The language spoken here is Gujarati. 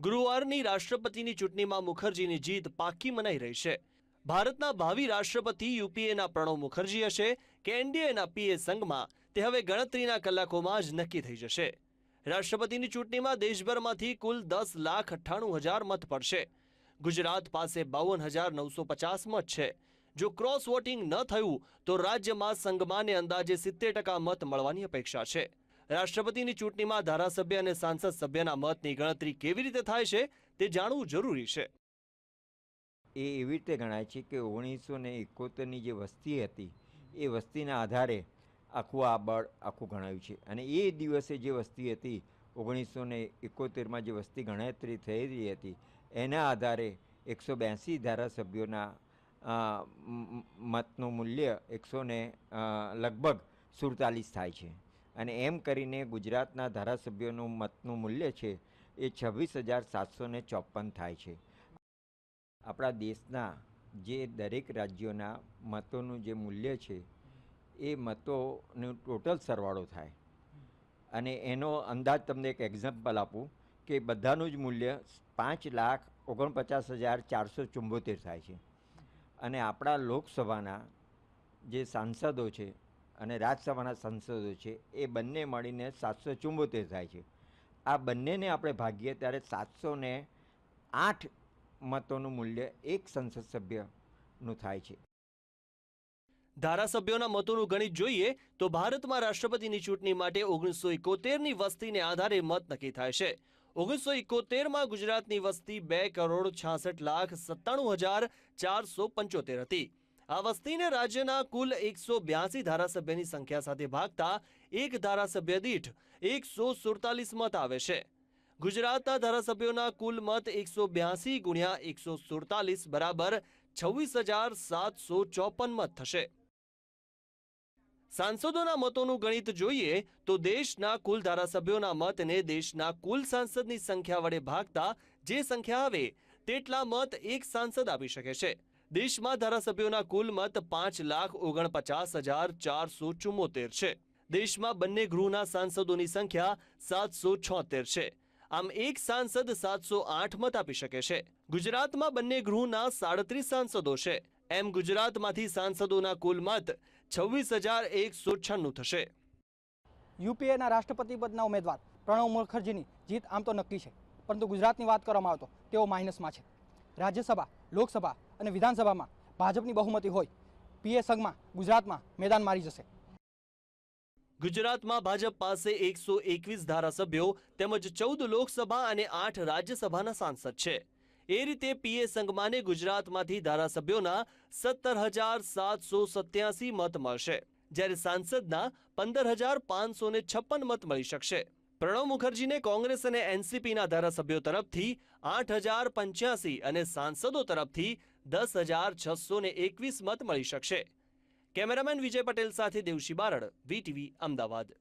ગુરુવારની રાષ્ટ્રપતિની ચૂંટણીમાં મુખર્જીની જીત પાકી મનાઈ રહી છે. ભારતના ભાવિ રાષ્ટ્રપતિ યુપીએના પ્રણવ મુખર્જી હશે કે એનડીએના પીએ સંઘમાં તે હવે ગણતરીના કલાકોમાં જ નક્કી થઈ જશે. રાષ્ટ્રપતિની ચૂંટણીમાં દેશભરમાંથી કુલ દસ લાખ અઠ્ઠાણું હજાર મત પડશે. ગુજરાત પાસે બાવન હજાર નવસો પચાસ મત છે. જો ક્રોસ વોટિંગ ન થયું તો રાજ્યમાં સંઘમાંને અંદાજે સિત્તેર ટકા મત મળવાની અપેક્ષા છે. રાષ્ટ્રપતિની ચૂંટણીમાં ધારાસભ્ય અને સાંસદ સભ્યના મતની ગણતરી કેવી રીતે થાય છે તે જાણવું જરૂરી છે. એ એવી રીતે ગણાય છે કે ઓગણીસો ને એકોતેરની જે વસ્તી હતી, એ વસ્તીના આધારે આખું આ બળ આખું ગણાયું છે. અને એ દિવસે જે વસ્તી હતી, ઓગણીસો ને એકોતેરમાં જે વસ્તી ગણતરી થયેલી હતી, એના આધારે એકસો બ્યાસી ધારાસભ્યોના મતનું મૂલ્ય એકસો લગભગ સુડતાલીસ થાય છે. અને એમ કરીને ગુજરાતના ધારાસભ્યોનું મતનું મૂલ્ય છે એ છવ્વીસ હજાર સાતસો ને ચોપન થાય છે. આપણા દેશના જે દરેક રાજ્યોના મતોનું જે મૂલ્ય છે એ મતોનો ટોટલ સરવાળો થાય. અને એનો અંદાજ તમને એક એક્ઝામ્પલ આપું કે બધાનું જ મૂલ્ય પાંચ લાખ ઓગણપચાસ હજાર ચારસો ચુંબોતેર થાય છે. અને આપણા લોકસભાના જે સાંસદો છે અને રાજ્યસભાના સાંસદો છે, એ બંને મળીને સાતસો ચુંબોતેર થાય છે. આ બંનેને આપણે ભાગીએ ત્યારે સાતસો ને આઠ મતોનું મૂલ્ય એક સંસદ સભ્યનું થાય છે. ધારાસભ્યોના મતોનું ગણિત જોઈએ તો ભારતમાં રાષ્ટ્રપતિની ચૂંટણી માટે ઓગણીસો એકોતેરની વસ્તીને આધારે મત નક્કી થાય છે. ઓગણીસો એકોતેરમાં ગુજરાતની વસ્તી બે કરોડ છાસઠ લાખ સત્તાણું હજાર ચારસો પંચોતેર હતી. આ વસ્તીને રાજ્યના કુલ એકસો બ્યાસી ધારાસભ્યની સંખ્યા સાથે ભાગતા એક ધારાસભ્ય દીઠ એકસો સુડતાલીસ મત આવે છે. ગુજરાતના ધારાસભ્યોના કુલ મત એકસો બ્યાસી ગુણ્યા એકસો સુડતાલીસ બરાબર છવ્વીસ હજાર સાતસો ચોપન મત થશે. સાંસદોના મતોનું ગણિત જોઈએ તો દેશના કુલ ધારાસભ્યોના મતને દેશના કુલ સાંસદની સંખ્યા વડે ભાગતા જે સંખ્યા આવે તેટલા મત એક સાંસદ આપી શકે છે. દેશમાં ધારાસભ્યોના કુલ મત પાંચ લાખ ઓગણપચાસ હજાર ચારસો ચુમ્મોતેર છે. દેશમાં બંને ગૃહના સાંસદોની સંખ્યા સાતસો છોતેર છે. આમ એક સાંસદ સાતસો આઠ મત આપી શકે છે. ગુજરાતમાં બંને ગૃહના સાડત્રીસ સાંસદો છે. એમ ગુજરાતમાંથી સાંસદોના કુલ મત છવ્વીસ હજાર એકસો છન્નું થશે. યુપીએના રાષ્ટ્રપતિ પદના ઉમેદવાર પ્રણવ મુખર્જીની જીત આમ તો નક્કી છે. પરંતુ ગુજરાતની વાત કરવામાં આવતો તેઓ માઇનસમાં છે. રાજ્યસભા, લોકસભા અને વિધાનસભામાં ભાજપની બહુમતી હોય, પીએ સંઘમાં, ગુજરાતમાં મેદાન મારી જશે. ગુજરાતમાં ભાજપ પાસે એકસો એકવીસ ધારાસભ્યો તેમજ ચૌદ લોકસભા અને આઠ રાજ્યસભાના સાંસદ છે. એ રીતે પીએ સંગમાને ગુજરાતમાંથી ધારાસભ્યોના સત્તર હજાર સાતસો સત્યાસી મત મળશે. જ્યારે સાંસદના પંદર હજાર પાંચસો ને છપ્પન મત મળી શકશે. પ્રણવ મુખર્જીને કોંગ્રેસ અને એનસીપીના ધારાસભ્યો તરફથી આઠ હજાર પંચ્યાસી અને સાંસદો તરફથી દસ હજાર છસો ને એકવીસ મત મળી શકશે. કેમેરામેન વિજય પટેલ સાથે દેવશી બારડ વીટીવી અમદાવાદ.